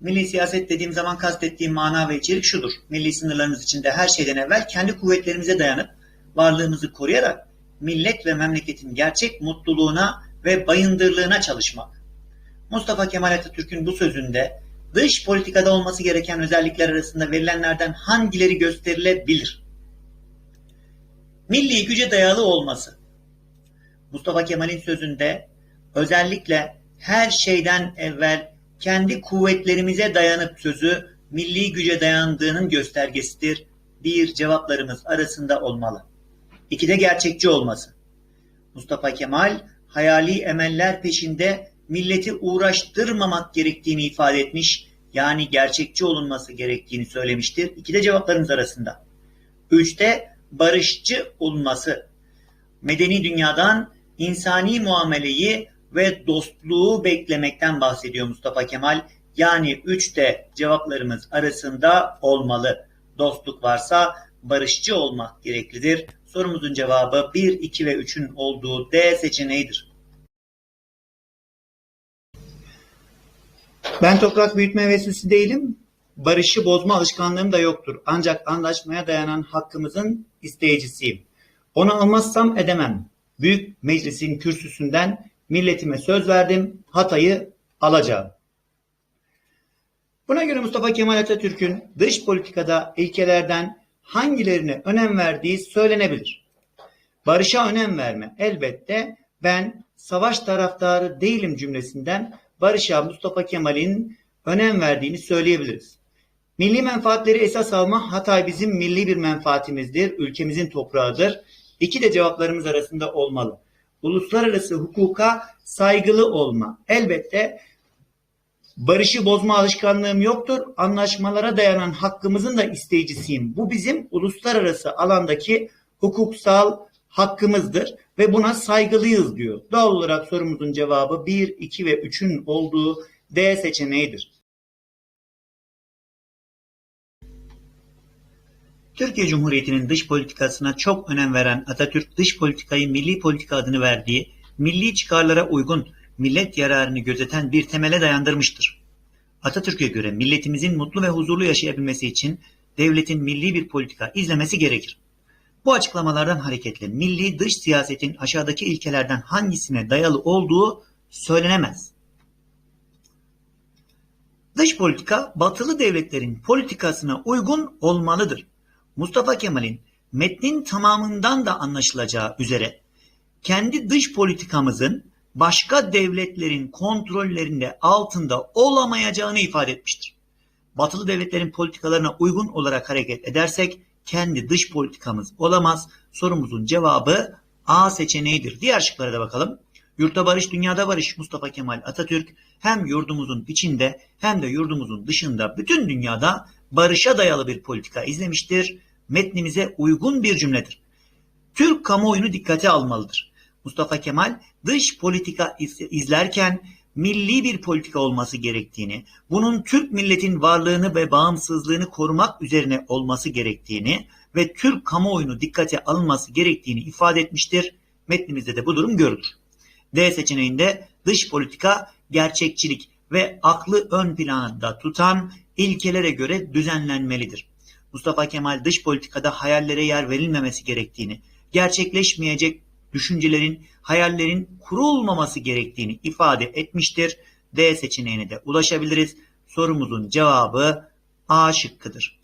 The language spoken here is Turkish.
Milli siyaset dediğim zaman kastettiğim mana ve içerik şudur. Milli sınırlarımız içinde her şeyden evvel kendi kuvvetlerimize dayanıp varlığımızı koruyarak millet ve memleketin gerçek mutluluğuna ve bayındırlığına çalışmak. Mustafa Kemal Atatürk'ün bu sözünde dış politikada olması gereken özellikler arasında verilenlerden hangileri gösterilebilir? Milli güce dayalı olması. Mustafa Kemal'in sözünde özellikle her şeyden evvel kendi kuvvetlerimize dayanıp sözü milli güce dayandığının göstergesidir. Bir cevaplarımız arasında olmalı. İki de gerçekçi olması. Mustafa Kemal hayali emeller peşinde milleti uğraştırmamak gerektiğini ifade etmiş, yani gerçekçi olunması gerektiğini söylemiştir. İki de cevaplarımız arasında. Üçte barışçı olunması. Medeni dünyadan insani muameleyi ve dostluğu beklemekten bahsediyor Mustafa Kemal. Yani üç de cevaplarımız arasında olmalı. Dostluk varsa barışçı olmak gereklidir. Sorumuzun cevabı 1, 2 ve 3'ün olduğu D seçeneğidir. Ben toprak büyütme hevesisi değilim. Barışı bozma alışkanlığım da yoktur. Ancak anlaşmaya dayanan hakkımızın isteyicisiyim. Onu almazsam edemem. Büyük meclisin kürsüsünden milletime söz verdim. Hatay'ı alacağım. Buna göre Mustafa Kemal Atatürk'ün dış politikada ilkelerden hangilerine önem verdiği söylenebilir. Barışa önem verme. Elbette ben savaş taraftarı değilim cümlesinden barışa Mustafa Kemal'in önem verdiğini söyleyebiliriz. Milli menfaatleri esas alma Hatay bizim milli bir menfaatimizdir, ülkemizin toprağıdır. İki de cevaplarımız arasında olmalı. Uluslararası hukuka saygılı olma. Elbette barışı bozma alışkanlığım yoktur. Anlaşmalara dayanan hakkımızın da isteyicisiyim. Bu bizim uluslararası alandaki hukuksal hakkımızdır ve buna saygılıyız diyor. Doğal olarak sorumuzun cevabı 1, 2 ve 3'ün olduğu D seçeneğidir. Türkiye Cumhuriyeti'nin dış politikasına çok önem veren Atatürk dış politikayı milli politika adını verdiği, milli çıkarlara uygun, millet yararını gözeten bir temele dayandırmıştır. Atatürk'e göre milletimizin mutlu ve huzurlu yaşayabilmesi için devletin milli bir politika izlemesi gerekir. Bu açıklamalardan hareketle milli dış siyasetin aşağıdaki ilkelerden hangisine dayalı olduğu söylenemez. Dış politika batılı devletlerin politikasına uygun olmalıdır. Mustafa Kemal'in metnin tamamından da anlaşılacağı üzere kendi dış politikamızın başka devletlerin kontrollerinde altında olamayacağını ifade etmiştir. Batılı devletlerin politikalarına uygun olarak hareket edersek kendi dış politikamız olamaz. Sorumuzun cevabı A seçeneğidir. Diğer şıklara da bakalım. Yurtta barış, dünyada barış Mustafa Kemal Atatürk hem yurdumuzun içinde hem de yurdumuzun dışında bütün dünyada barışa dayalı bir politika izlemiştir. Metnimize uygun bir cümledir. Türk kamuoyunu dikkate almalıdır. Mustafa Kemal dış politika izlerken milli bir politika olması gerektiğini, bunun Türk milletin varlığını ve bağımsızlığını korumak üzerine olması gerektiğini ve Türk kamuoyunu dikkate alınması gerektiğini ifade etmiştir. Metnimizde de bu durum görülür. D seçeneğinde dış politika gerçekçilik ve aklı ön planda tutan ilkelere göre düzenlenmelidir. Mustafa Kemal dış politikada hayallere yer verilmemesi gerektiğini, gerçekleşmeyecek düşüncelerin, hayallerin kurulmaması gerektiğini ifade etmiştir. D seçeneğine de ulaşabiliriz. Sorumuzun cevabı A şıkkıdır.